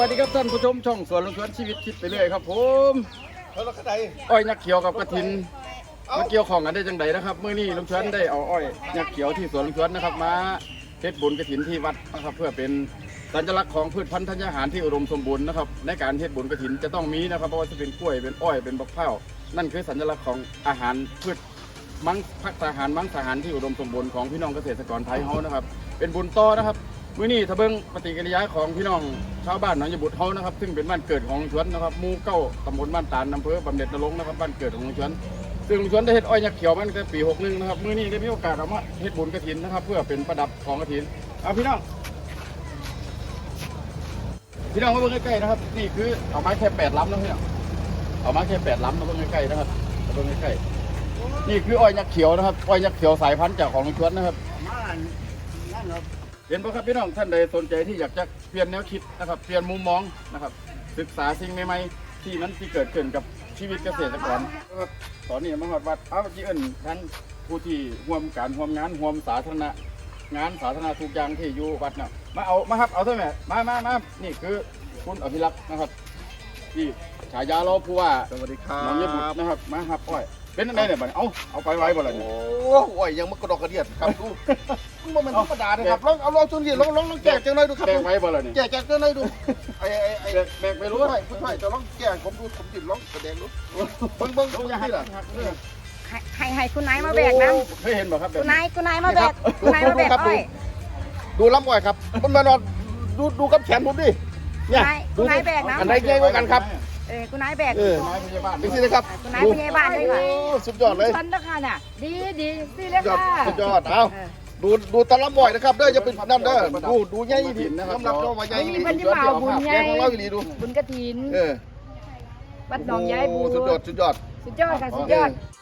วัสดีครับท่านผู้ชมช่องสวนลุงชวนชีวิตคิดไปเรื่อยครับผมแล้วเราก็ได้อ้อยยักษ์เขียวกับกระถินมาเกี่ยวของกันได้จังไดนะครับเมื่อนี้ลุงชวนได้เอาอ้อยยักษ์เขียวที่สวนลุงชวนนะครับมาเทศบุญกระถินที่วัดนะครับ เพื่อเป็นสัญลักษณ์ของพืชพันธุ์ธัญญาหารที่อุดมสมบูรณ์นะครับในการเทศบุญกระถินจะต้องมีนะครับเพราะว่าจะเป็นกล้วยเป็นอ้อยเป็นบักเผาวนั่นคือสัญลักษณ์ของอาหารพืชมังพักทหารมังทหารที่อุดมสมบูรณ์ของพี่น้องเกษตรกรไทยเฮานะครับ เป็นบุญต่อนะครับ มื้อนี้ถ้าเบิ่งปฏิกิริยาของพี่น้องชาวบ้านหนองยบุตรเฮานะครับ ซึ่งเป็นบ้านเกิดของลุงชวนนะครับหมู่เก้าตำบลบ้านตาลอำเภอบำเหน็จนรงค์นะครับบ้านเกิดของลุงชวน ซึ่งลุงชวนได้เฮ็ดอ้อยยักษ์เขียวมาตั้งแต่ปี61นะครับมื้อนี้ได้มีโอกาสเอามาเฮ็ดบุญกฐินนะครับ เพื่อเป็นประดับของกฐินเอาพี่น้องพี่น้องมาเบิ่งใกล้ๆนะครับ นี่คือเอามาแค่แปดลำนะพี่น้องเอามาแค่แปดลำมาเบิ่งใกล้ๆนะครับมาเบิ่งใกล้ๆนี่คืออ้อยยักษ์เขียวนะครับอ้อยยักษ์เขียวสายพันธุ์จากของลุงชวนนะครับ เห็นปะครับพี่น้องท่านใดสนใจที่อยากจะเปลี่ยนแนวคิดนะครับ เปลี่ยนมุมมองนะครับ ศึกษาสิ่งใหม่ๆที่มันที่เกิดขึ้นกับชีวิตเกษตรกรครับตอนนี้มาฮอวัดอ้าวจีเอิญทั้งผู้ที่ร่วมการร่วมงานร่วมสาธารณะงานสาธารณะทุกอย่างที่อยู่วัดน่ะมาเอามาครับเอาเท่าไหร่มามามานี่คือคุณอภิรักษ์นะครับ ที่ฉายาเราผู้ว่าสวัสดีครัน้องยบุตรนะครับมาครับอ้อยเป็นอะไรเนี่ยบัดนี้เอาเอาไปไว้บ่ล่ะโอ้เนี่ย โหยังมันกระดอกกระเดียดครับดู มันมันธรรมดานะครับลองเอาลองจนดิลองลองลองแจกจังเลยดูครับแบ่งไว้บ่ล่ะเนี่ยแจกแจกจังเลยดูไอ้ไอ้ไอ้แบ่งแบ่งไปไม่รู้รู้ไหมไม่ผู้ชายจะลองแจกผมดูผมดิลองแสดงดูเบิ้งเบิ้งต้เบิ้องงอย่าหักนี่แหละหักเออให้ให้ให้คุณนายมาแบกนะเคยเห็นบ่ครับแบบคุณนี้นายคุณนายมาแบกคุณนายมาแบกอ้อยดูลำอ้อยครับมันมานอนดูดูกับแขนผมดิ เนี่ยคุณนายแบกนะอันไหนใหญ่กว่ากันครับ เออคุณนายแบกเออไม้พยาบาลดูสินะครับคุณนายพยาบาลด้วยว่ะโอ้สุดยอดเลยฉันนะคะน่ะดีดีดีเลยสุดยอดค่ะสุดยอดเอาเออดูดูตะลำบ่อยนะครับเด้ออย่าเป็นนั่นเด้อดูดูใหญ่ดิน้ำหนักเรามาใหญ่ไม่มีดิเพันที่เผาบุญไงแกงของเราอยู่ดีดูบุญกระถินเออวัดหนองยายบูโสุดยอดสุดยอดสุดยอดค่ะสุดยอดเ